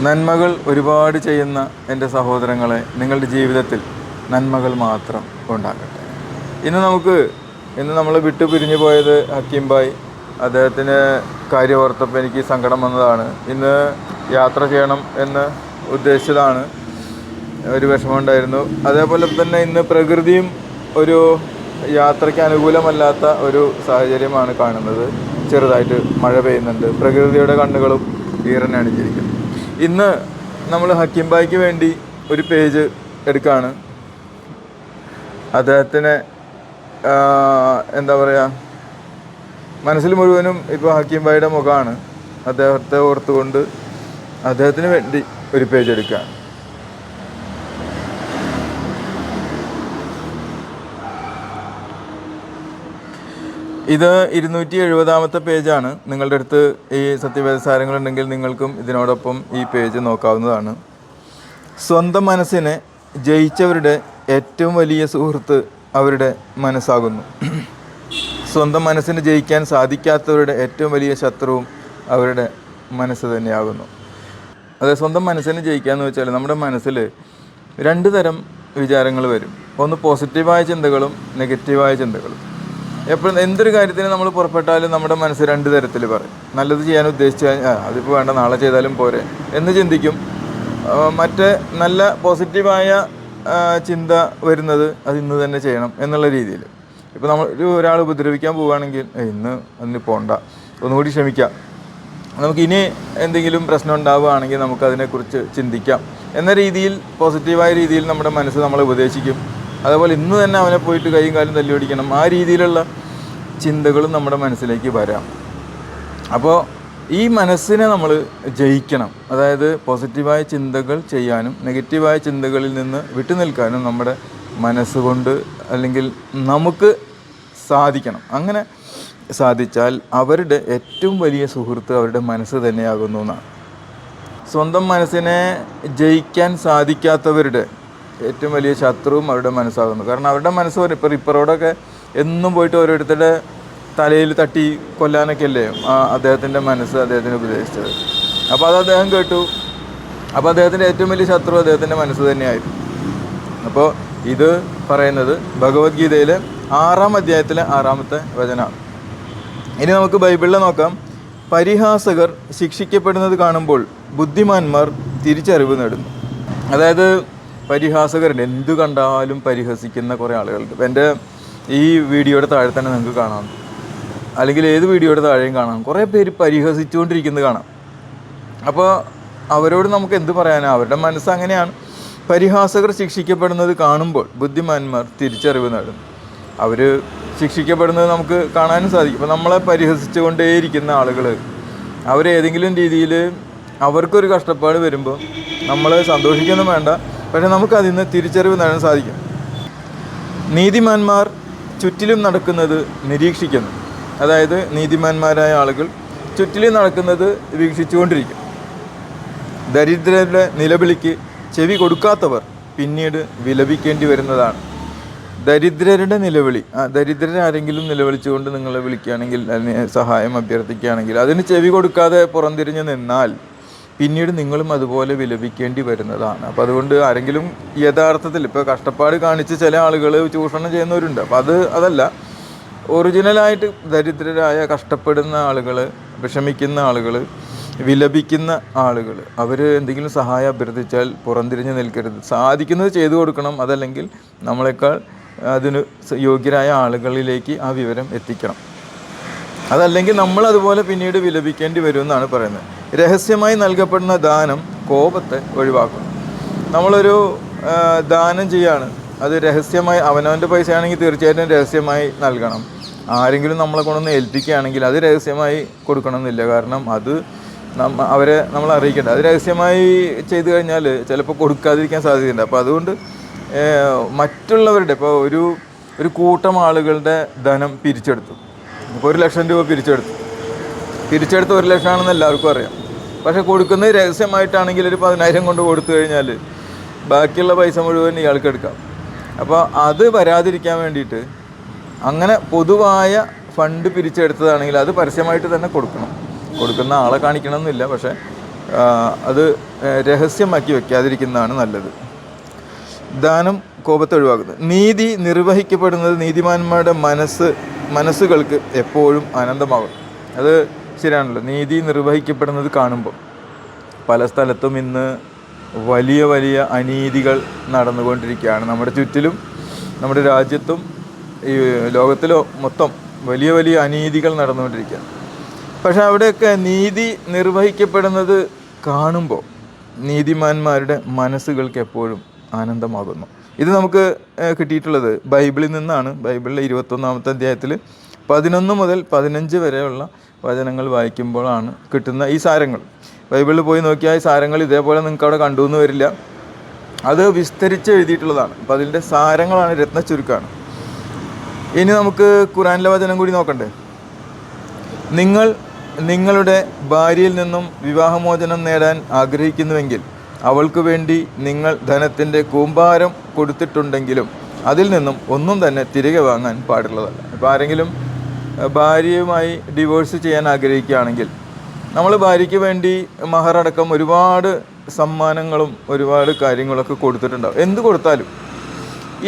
നന്മകൾ ഒരുപാട് ചെയ്യുന്ന എന്റെ സഹോദരങ്ങളെ നിങ്ങളുടെ ജീവിതത്തിൽ നന്മകൾ മാത്രം ഉണ്ടാകട്ടെ. ഇന്ന് നമുക്ക് ഇന്ന് നമ്മൾ വിട്ടു പിരിഞ്ഞു പോയത് ഹക്കീം ബായ് അദ്ദേഹത്തിന് കാര്യം ഓർത്തപ്പോൾ എനിക്ക് സങ്കടം വന്നതാണ്. ഇന്ന് യാത്ര ചെയ്യണം എന്ന് ഉദ്ദേശിച്ചതാണ്. ഒരു വിഷമമുണ്ടായിരുന്നു. അതേപോലെ തന്നെ ഇന്ന് പ്രകൃതിയും ഒരു യാത്രയ്ക്ക് അനുകൂലമല്ലാത്ത ഒരു സാഹചര്യമാണ് കാണുന്നത്. ചെറുതായിട്ട് മഴ പെയ്യുന്നുണ്ട്. പ്രകൃതിയുടെ കണ്ണുകളും ഈറനണിഞ്ഞിരിക്കുന്നു ഇന്ന് നമ്മൾ ഹക്കീം ബായിക്ക് വേണ്ടി ഒരു പേജ് എടുക്കുകയാണ് അദ്ദേഹത്തിനെ എന്താ പറയുക മനസ്സിൽ മുഴുവനും ഇപ്പോൾ ഹക്കീം ബായിയുടെ മുഖമാണ്. അദ്ദേഹത്തെ ഓർത്തുകൊണ്ട് അദ്ദേഹത്തിന് വേണ്ടി ഒരു പേജ് എടുക്കുകയാണ് ഇത് ഇരുന്നൂറ്റി എഴുപതാമത്തെ പേജാണ്. നിങ്ങളുടെ അടുത്ത് ഈ സത്യവേദസാരങ്ങളുണ്ടെങ്കിൽ നിങ്ങൾക്കും ഇതിനോടൊപ്പം ഈ പേജ് നോക്കാവുന്നതാണ്. സ്വന്തം മനസ്സിനെ ജയിച്ചവരുടെ ഏറ്റവും വലിയ സുഹൃത്ത് അവരുടെ മനസ്സാകുന്നു. സ്വന്തം മനസ്സിനെ ജയിക്കാൻ സാധിക്കാത്തവരുടെ ഏറ്റവും വലിയ ശത്രുവും അവരുടെ മനസ്സ് തന്നെയാകുന്നു. അതെ സ്വന്തം മനസ്സിനെ ജയിക്കുക എന്ന് വെച്ചാൽ നമ്മുടെ മനസ്സിൽ രണ്ട് തരം വിചാരങ്ങൾ വരും. ഒന്ന് പോസിറ്റീവായ ചിന്തകളും നെഗറ്റീവായ ചിന്തകളും. എപ്പോഴും എന്തൊരു കാര്യത്തിന് നമ്മൾ പുറപ്പെട്ടാലും നമ്മുടെ മനസ്സ് രണ്ട് തരത്തിൽ പറയും. നല്ലത് ചെയ്യാൻ ഉദ്ദേശിച്ചു അതിപ്പോൾ വേണ്ട നാളെ ചെയ്താലും പോരെ എന്ന് ചിന്തിക്കും. മറ്റേ നല്ല പോസിറ്റീവായ ചിന്ത വരുന്നത് അത് ഇന്ന് തന്നെ ചെയ്യണം എന്നുള്ള രീതിയിൽ. ഇപ്പോൾ നമ്മൾ ഒരു ഒരാൾ ഉപദ്രവിക്കാൻ പോവുകയാണെങ്കിൽ "ഏയ് ഇന്ന് അതിന് പോണ്ട. ഒന്നുകൂടി ക്ഷമിക്കാം. നമുക്ക് ഇനി എന്തെങ്കിലും പ്രശ്നം ഉണ്ടാവുകയാണെങ്കിൽ നമുക്കതിനെക്കുറിച്ച് ചിന്തിക്കാം. എന്ന രീതിയിൽ പോസിറ്റീവായ രീതിയിൽ നമ്മുടെ മനസ്സ് നമ്മളെ ഉപദേശിക്കും. അതേപോലെ ഇന്ന് തന്നെ അവനെ പോയിട്ട് കൈയും കാലും തല്ലി ഓടിക്കണം. ആ രീതിയിലുള്ള ചിന്തകളും നമ്മുടെ മനസ്സിലേക്ക് വരാം. അപ്പോൾ ഈ മനസ്സിനെ നമ്മൾ ജയിക്കണം. അതായത് പോസിറ്റീവായ ചിന്തകൾ ചെയ്യാനും നെഗറ്റീവായ ചിന്തകളിൽ നിന്ന് വിട്ടുനിൽക്കാനും നമ്മുടെ മനസ്സുകൊണ്ട് അല്ലെങ്കിൽ നമുക്ക് സാധിക്കണം. അങ്ങനെ സാധിച്ചാൽ അവരുടെ ഏറ്റവും വലിയ സുഹൃത്ത് അവരുടെ മനസ്സ് തന്നെയാകുന്നു എന്നാണ്. സ്വന്തം മനസ്സിനെ ജയിക്കാൻ സാധിക്കാത്തവരുടെ ഏറ്റവും വലിയ ശത്രുവും അവരുടെ മനസ്സാകുന്നു. കാരണം അവരുടെ മനസ്സ് പറയും ഇപ്പോൾ റിപ്പറോടൊക്കെ എന്നും പോയിട്ട് ഓരോരുത്തരുടെ തലയിൽ തട്ടി കൊല്ലാനൊക്കെ അല്ലേ അദ്ദേഹത്തിന്റെ മനസ്സ് അദ്ദേഹത്തിന് ഉപദേശിച്ചത്. അപ്പോൾ അത് അദ്ദേഹം കേട്ടു. അപ്പോൾ അദ്ദേഹത്തിന്റെ ഏറ്റവും വലിയ ശത്രു അദ്ദേഹത്തിന്റെ മനസ്സ് തന്നെയായിരുന്നു. അപ്പോൾ ഇത് പറയുന്നത് ഭഗവത്ഗീതയിലെ ആറാം അധ്യായത്തിലെ ആറാമത്തെ വചനമാണ്. ഇനി നമുക്ക് ബൈബിളിൽ നോക്കാം. പരിഹാസകർ ശിക്ഷിക്കപ്പെടുന്നത് കാണുമ്പോൾ ബുദ്ധിമാന്മാർ തിരിച്ചറിവ് നേടുന്നു. അതായത് പരിഹാസകരുണ്ട് എന്തു കണ്ടാലും പരിഹസിക്കുന്ന കുറേ ആളുകളുണ്ട്. എന്റെ ഈ വീഡിയോയുടെ താഴെ തന്നെ നിങ്ങൾക്ക് കാണാം. അല്ലെങ്കിൽ ഏത് വീഡിയോയുടെ താഴെയും കാണാം. കുറേ പേര് പരിഹസിച്ചുകൊണ്ടിരിക്കുന്നത് കാണാം. അപ്പോൾ അവരോട് നമുക്ക് എന്ത് പറയാനാണ് അവരുടെ മനസ്സ് അങ്ങനെയാണ്. പരിഹാസകർ ശിക്ഷിക്കപ്പെടുന്നത് കാണുമ്പോൾ ബുദ്ധിമാന്മാർ തിരിച്ചറിവ് നേടും അവർ ശിക്ഷിക്കപ്പെടുന്നത് നമുക്ക് കാണാനും സാധിക്കും. അപ്പോൾ നമ്മളെ പരിഹസിച്ചുകൊണ്ടേയിരിക്കുന്ന ആളുകൾ അവരേതെങ്കിലും രീതിയിൽ അവർക്കൊരു കഷ്ടപ്പാട് വരുമ്പോൾ നമ്മൾ സന്തോഷിക്കുന്നു വേണ്ട. പക്ഷേ നമുക്കതിൽ നിന്ന് തിരിച്ചറിവ് നേടാൻ സാധിക്കും. നീതിമാന്മാർ ചുറ്റിലും നടക്കുന്നത് നിരീക്ഷിക്കുന്നു. അതായത് നീതിമാന്മാരായ ആളുകൾ ചുറ്റിലും നടക്കുന്നത് വീക്ഷിച്ചുകൊണ്ടിരിക്കും. ദരിദ്രരുടെ നിലവിളിക്ക് ചെവി കൊടുക്കാത്തവർ പിന്നീട് വിലപിക്കേണ്ടി വരുന്നതാണ്. ദരിദ്രരുടെ നിലവിളി ആ ദരിദ്രരെ ആരെങ്കിലും നിലവിളിച്ചുകൊണ്ട് നിങ്ങളെ വിളിക്കുകയാണെങ്കിൽ സഹായം അഭ്യർത്ഥിക്കുകയാണെങ്കിൽ അതിന് ചെവി കൊടുക്കാതെ പുറംതിരിഞ്ഞ് നിന്നാൽ പിന്നീട് നിങ്ങളും അതുപോലെ വിലപിക്കേണ്ടി വരുന്നതാണ്. അപ്പോൾ അതുകൊണ്ട് ആരെങ്കിലും യഥാർത്ഥത്തിൽ ഇപ്പോൾ കഷ്ടപ്പാട് കാണിച്ച് ചില ആളുകൾ ചൂഷണം ചെയ്യുന്നവരുണ്ട്. അപ്പോൾ അത് അതല്ല. ഒറിജിനലായിട്ട് ദരിദ്രരായ കഷ്ടപ്പെടുന്ന ആളുകൾ വിഷമിക്കുന്ന ആളുകൾ വിലപിക്കുന്ന ആളുകൾ അവർ എന്തെങ്കിലും സഹായം അഭ്യർത്ഥിച്ചാൽ പുറംതിരിഞ്ഞ് നിൽക്കരുത്. സാധിക്കുന്നത് ചെയ്തു കൊടുക്കണം. അതല്ലെങ്കിൽ നമ്മളെക്കാൾ അതിന് യോഗ്യരായ ആളുകളിലേക്ക് ആ വിവരം എത്തിക്കണം. അതല്ലെങ്കിൽ നമ്മൾ അതുപോലെ പിന്നീട് വിലപിക്കേണ്ടി വരും എന്നാണ് പറയുന്നത്. രഹസ്യമായി നൽകപ്പെടുന്ന ദാനം കോപത്തെ ഒഴിവാക്കും. നമ്മളൊരു ദാനം ചെയ്യാണ്. അത് രഹസ്യമായി അവനവന്റെ പൈസയാണെങ്കിൽ തീർച്ചയായിട്ടും രഹസ്യമായി നൽകണം. ആരെങ്കിലും നമ്മളെ കൊണ്ടൊന്ന് ഏൽപ്പിക്കുകയാണെങ്കിൽ അത് രഹസ്യമായി കൊടുക്കണം എന്നില്ല കാരണം അത് നമ്മ അവരെ നമ്മൾ അറിയിക്കേണ്ട. അത് രഹസ്യമായി ചെയ്തു കഴിഞ്ഞാൽ ചിലപ്പോൾ കൊടുക്കാതിരിക്കാൻ സാധ്യതയുണ്ട്. അപ്പോൾ അതുകൊണ്ട് മറ്റുള്ളവരുടെ ഇപ്പോൾ ഒരു ഒരു കൂട്ടം ആളുകളുടെ ധനം പിരിച്ചെടുത്തു. ഇപ്പോൾ ഒരു ലക്ഷം രൂപ പിരിച്ചെടുത്തു. പിരിച്ചെടുത്ത് ഒരു ലക്ഷമാണെന്ന് എല്ലാവർക്കും അറിയാം. പക്ഷേ കൊടുക്കുന്നത് രഹസ്യമായിട്ടാണെങ്കിൽ ഒരു പതിനായിരം കൊണ്ട് കൊടുത്തു കഴിഞ്ഞാൽ ബാക്കിയുള്ള പൈസ മുഴുവൻ ഇയാൾക്ക് എടുക്കാം. അപ്പോൾ അത് വരാതിരിക്കാൻ വേണ്ടിയിട്ട് അങ്ങനെ പൊതുവായ ഫണ്ട് പിരിച്ചെടുത്തതാണെങ്കിൽ അത് പരസ്യമായിട്ട് തന്നെ കൊടുക്കണം. കൊടുക്കുന്ന ആളെ കാണിക്കണമെന്നില്ല പക്ഷേ അത് രഹസ്യമാക്കി വെക്കാതിരിക്കുന്നതാണ് നല്ലത്. ദാനം കോപത്തെ ഒഴിവാക്കുന്നത് നീതി നിർവഹിക്കപ്പെടുന്നത് നീതിമാന്മാരുടെ മനസ്സ് മനസ്സുകൾക്ക് എപ്പോഴും ആനന്ദമാകും അത് ശരിയാണല്ലോ. നീതി നിർവഹിക്കപ്പെടുന്നത് കാണുമ്പോൾ. പല സ്ഥലത്തും ഇന്ന് വലിയ വലിയ അനീതികൾ നടന്നുകൊണ്ടിരിക്കുകയാണ്. നമ്മുടെ ചുറ്റിലും നമ്മുടെ രാജ്യത്തും ഈ ലോകത്തിലോ മൊത്തം വലിയ വലിയ അനീതികൾ നടന്നുകൊണ്ടിരിക്കുകയാണ്. പക്ഷെ അവിടെയൊക്കെ നീതി നിർവഹിക്കപ്പെടുന്നത് കാണുമ്പോൾ നീതിമാന്മാരുടെ മനസ്സുകൾക്ക് എപ്പോഴും ആനന്ദമാകുന്നു. ഇത് നമുക്ക് കിട്ടിയിട്ടുള്ളത് ബൈബിളിൽ നിന്നാണ്. ബൈബിളിലെ ഇരുപത്തൊന്നാമത്തെ അധ്യായത്തിൽ പതിനൊന്ന് മുതൽ പതിനഞ്ച് വരെയുള്ള വചനങ്ങൾ വായിക്കുമ്പോഴാണ് കിട്ടുന്ന ഈ സാരങ്ങൾ. ബൈബിളിൽ പോയി നോക്കിയാൽ ഈ സാരങ്ങൾ ഇതേപോലെ നിങ്ങൾക്ക് അവിടെ കണ്ടു എന്ന് വരില്ല. അത് വിസ്തരിച്ച് എഴുതിയിട്ടുള്ളതാണ്. അപ്പം അതിന്റെ സാരങ്ങളാണ് രത്ന ചുരുക്കമാണ് ഇനി നമുക്ക് ഖുറാനിലെ വചനം കൂടി നോക്കണ്ടേ? നിങ്ങൾ നിങ്ങളുടെ ഭാര്യയിൽ നിന്നും വിവാഹമോചനം നേടാൻ ആഗ്രഹിക്കുന്നുവെങ്കിൽ അവൾക്ക് വേണ്ടി നിങ്ങൾ ധനത്തിന്റെ കൂമ്പാരം കൊടുത്തിട്ടുണ്ടെങ്കിലും അതിൽ നിന്നും ഒന്നും തന്നെ തിരികെ വാങ്ങാൻ പാടുള്ളതല്ല. ഇപ്പോൾ ആരെങ്കിലും ഭാര്യയുമായി ഡിവോഴ്സ് ചെയ്യാൻ ആഗ്രഹിക്കുകയാണെങ്കിൽ നമ്മൾ ഭാര്യയ്ക്ക് വേണ്ടി മഹറടക്കം ഒരുപാട് സമ്മാനങ്ങളും ഒരുപാട് കാര്യങ്ങളൊക്കെ കൊടുത്തിട്ടുണ്ടാവും. എന്ത് കൊടുത്താലും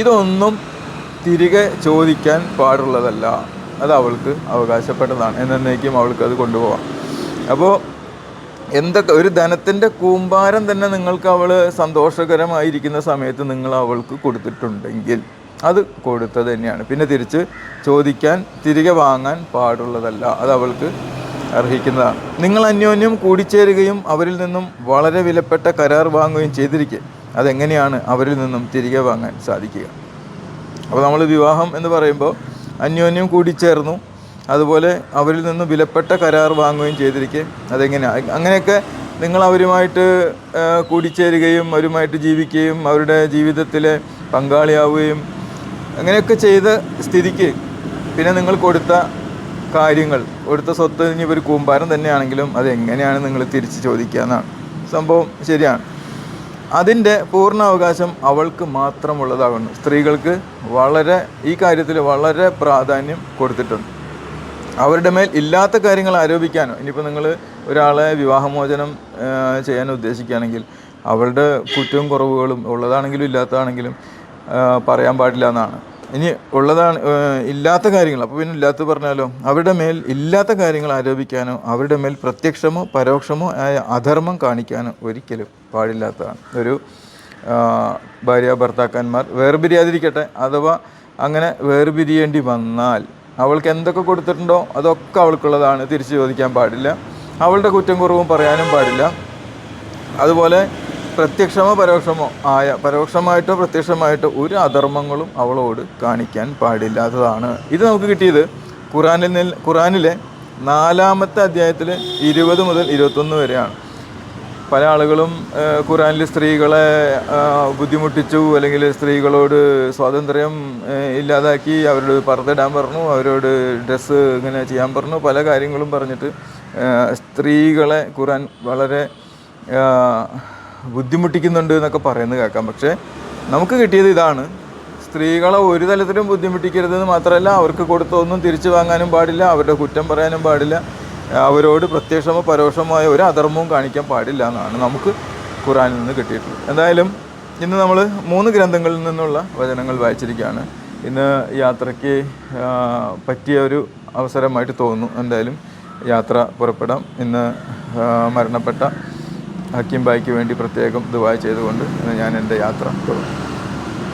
ഇതൊന്നും തിരികെ ചോദിക്കാൻ പാടുള്ളതല്ല. അത് അവൾക്ക് അവകാശപ്പെട്ടതാണ്. എന്നേക്കും അവൾക്ക് അത് കൊണ്ടുപോകാം അപ്പോൾ എന്തൊക്കെ ഒരു ധനത്തിന്റെ കൂമ്പാരം തന്നെ നിങ്ങൾക്ക് അവൾ സന്തോഷകരമായിരിക്കുന്ന സമയത്ത് നിങ്ങൾ അവൾക്ക് കൊടുത്തിട്ടുണ്ടെങ്കിൽ അത് കൊടുത്തത് തന്നെയാണ്. പിന്നെ തിരിച്ച് ചോദിക്കാൻ തിരികെ വാങ്ങാൻ പാടുള്ളതല്ല. അത് അവൾക്ക് അർഹിക്കുന്നതാണ്. നിങ്ങൾ അന്യോന്യം കൂടിച്ചേരുകയും അവരിൽ നിന്നും വളരെ വിലപ്പെട്ട കരാർ വാങ്ങുകയും ചെയ്തിരിക്കെ. അതെങ്ങനെയാണ് അവരിൽ നിന്നും തിരികെ വാങ്ങാൻ സാധിക്കുക? അപ്പോൾ നമ്മൾ വിവാഹം എന്ന് പറയുമ്പോൾ അന്യോന്യം കൂടിച്ചേർന്നു. അതുപോലെ അവരിൽ നിന്ന് വിലപ്പെട്ട കരാർ വാങ്ങുകയും ചെയ്തിരിക്കെ. അതെങ്ങനെയാണ് അങ്ങനെയൊക്കെ നിങ്ങൾ അവരുമായിട്ട് കൂടിച്ചേരുകയും അവരുമായിട്ട് ജീവിക്കുകയും അവരുടെ ജീവിതത്തിലെ പങ്കാളിയാവുകയും അങ്ങനെയൊക്കെ ചെയ്ത സ്ഥിതിക്ക് പിന്നെ നിങ്ങൾ കൊടുത്ത കാര്യങ്ങൾ കൊടുത്ത സ്വത്ത് ഇനി ഒരു കൂമ്പാരം തന്നെയാണെങ്കിലും അത് എങ്ങനെയാണ് നിങ്ങൾ തിരിച്ച് ചോദിക്കുക എന്നാണ്. സംഭവം ശരിയാണ്. അതിന്റെ പൂർണ അവകാശം അവൾക്ക് മാത്രമുള്ളതാകുന്നു. സ്ത്രീകൾക്ക് വളരെ ഈ കാര്യത്തിൽ വളരെ പ്രാധാന്യം കൊടുത്തിട്ടുണ്ട്. അവരുടെ മേൽ ഇല്ലാത്ത കാര്യങ്ങൾ ആരോപിക്കാനോ ഇനിയിപ്പോൾ നിങ്ങൾ ഒരാളെ വിവാഹമോചനം ചെയ്യാൻ ഉദ്ദേശിക്കുകയാണെങ്കിൽ അവരുടെ കുറ്റവും കുറവുകളും ഉള്ളതാണെങ്കിലും ഇല്ലാത്തതാണെങ്കിലും പറയാൻ പാടില്ല എന്നാണ്. ഇനി ഉള്ളതാണ് ഇല്ലാത്ത കാര്യങ്ങൾ അപ്പോൾ പിന്നെ ഇല്ലാത്തത് പറഞ്ഞാലോ? അവരുടെ മേൽ ഇല്ലാത്ത കാര്യങ്ങൾ ആരോപിക്കാനോ അവരുടെ മേൽ പ്രത്യക്ഷമോ പരോക്ഷമോ ആയ അധർമ്മം കാണിക്കാനോ ഒരിക്കലും പാടില്ലാത്തതാണ്. ഒരു ഭാര്യ ഭർത്താക്കന്മാർ വേർപിരിയാതിരിക്കട്ടെ അഥവാ അങ്ങനെ വേർപിരിയേണ്ടി വന്നാൽ അവൾക്ക് എന്തൊക്കെ കൊടുത്തിട്ടുണ്ടോ അതൊക്കെ അവൾക്കുള്ളതാണ്. തിരിച്ചു ചോദിക്കാൻ പാടില്ല. അവളുടെ കുറ്റം കുറവും പറയാനും പാടില്ല. അതുപോലെ പ്രത്യക്ഷമോ പരോക്ഷമോ ആയ പരോക്ഷമായിട്ടോ പ്രത്യക്ഷമായിട്ടോ ഒരു അധർമ്മങ്ങളും അവളോട് കാണിക്കാൻ പാടില്ലാത്തതാണ്. ഇത് നമുക്ക് കിട്ടിയത് ഖുറാനിൽ നിൽ ഖുറാനിലെ നാലാമത്തെ അധ്യായത്തിൽ ഇരുപത് മുതൽ ഇരുപത്തൊന്ന് വരെയാണ്. പല ആളുകളും ഖുറാനിൽ സ്ത്രീകളെ ബുദ്ധിമുട്ടിച്ചു അല്ലെങ്കിൽ സ്ത്രീകളോട് സ്വാതന്ത്ര്യം ഇല്ലാതാക്കി അവരോട് പറഞ്ഞിടാൻ പറഞ്ഞു അവരോട് ഡ്രസ്സ് ഇങ്ങനെ ചെയ്യാൻ പറഞ്ഞു പല കാര്യങ്ങളും പറഞ്ഞിട്ട് സ്ത്രീകളെ ഖുറാൻ വളരെ ബുദ്ധിമുട്ടിക്കുന്നുണ്ട് എന്നൊക്കെ പറയുന്നത് കേൾക്കാം. പക്ഷേ നമുക്ക് കിട്ടിയത് ഇതാണ്. സ്ത്രീകളെ ഒരു തലത്തിലും ബുദ്ധിമുട്ടിക്കരുതെന്ന് മാത്രമല്ല അവർക്ക് കൊടുത്തൊന്നും തിരിച്ചു വാങ്ങാനും പാടില്ല അവരുടെ കുറ്റം പറയാനും പാടില്ല. അവരോട് പ്രത്യക്ഷമോ പരോക്ഷമായ ഒരു അധർമ്മവും കാണിക്കാൻ പാടില്ല എന്നാണ് നമുക്ക് ഖുറാനിൽ നിന്ന് കിട്ടിയിട്ടുള്ളത്. എന്തായാലും ഇന്ന് നമ്മൾ മൂന്ന് ഗ്രന്ഥങ്ങളിൽ നിന്നുള്ള വചനങ്ങൾ വായിച്ചിരിക്കുകയാണ്. ഇന്ന് യാത്രയ്ക്ക് പറ്റിയ ഒരു അവസരമായിട്ട് തോന്നുന്നു. എന്തായാലും യാത്ര പുറപ്പെടാം. ഇന്ന് മരണപ്പെട്ട ഹക്കീം ബായിക്ക് വേണ്ടി പ്രത്യേകം ദുബായ് ചെയ്തുകൊണ്ട് ഞാൻ എന്റെ യാത്ര തുടങ്ങും